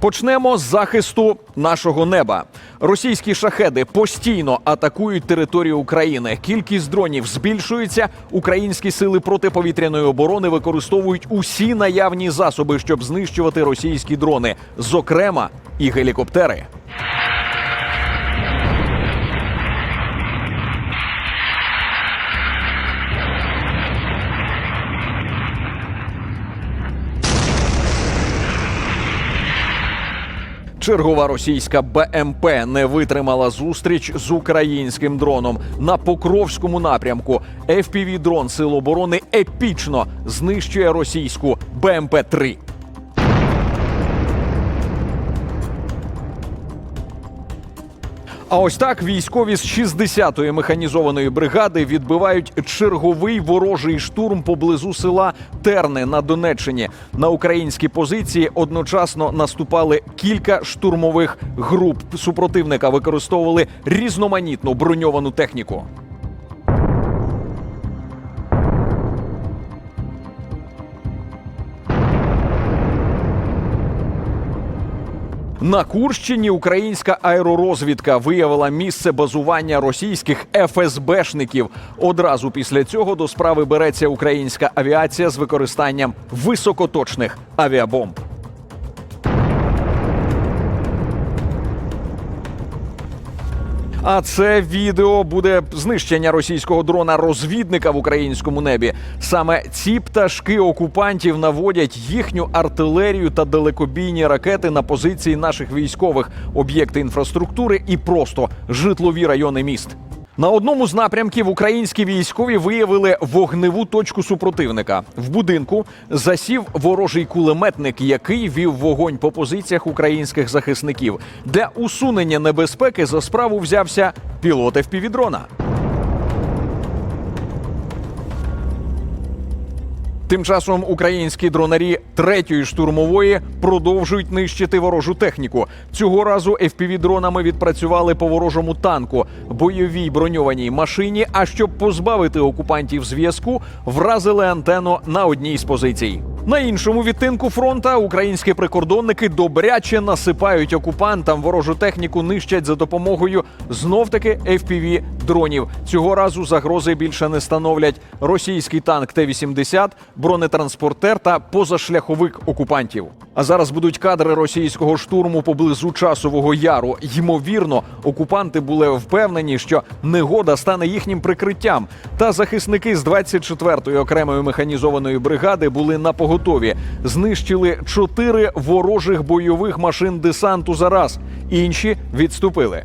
Почнемо з захисту нашого неба. Російські шахеди постійно атакують територію України. Кількість дронів збільшується. Українські сили протиповітряної оборони використовують усі наявні засоби, щоб знищувати російські дрони, зокрема і гелікоптери. Чергова російська БМП не витримала зустріч з українським дроном на Покровському напрямку. fpv дрон Сил оборони епічно знищує російську БМП 3 А ось так військові з 60-ї механізованої бригади відбивають черговий ворожий штурм поблизу села Терни на Донеччині. На українські позиції одночасно наступали кілька штурмових груп. Супротивника використовували різноманітну броньовану техніку. На Курщині українська аеророзвідка виявила місце базування російських ФСБшників. Одразу після цього до справи береться українська авіація з використанням високоточних авіабомб. А це відео буде знищення російського дрона розвідника в українському небі. Саме ці пташки окупантів наводять їхню артилерію та далекобійні ракети на позиції наших військових, об'єкти інфраструктури і просто житлові райони міст. На одному з напрямків українські військові виявили вогневу точку супротивника. В будинку засів ворожий кулеметник, який вів вогонь по позиціях українських захисників. Для усунення небезпеки за справу взявся пілот FPV-дрона. Тим часом українські дронарі третьої штурмової продовжують нищити ворожу техніку. Цього разу FPV-дронами відпрацювали по ворожому танку, бойовій броньованій машині. А щоб позбавити окупантів зв'язку, вразили антенну на одній з позицій. На іншому відтинку фронта українські прикордонники добряче насипають окупантам ворожу техніку, нищать за допомогою знов-таки FPV дронів. Цього разу загрози більше не становлять російський танк Т-80, бронетранспортер та позашляховик окупантів. А зараз будуть кадри російського штурму поблизу часового яру. Ймовірно, окупанти були впевнені, що негода стане їхнім прикриттям. Та захисники з 24-ї окремої механізованої бригади були на поготові. Знищили чотири ворожих бойових машин десанту за раз. Інші відступили.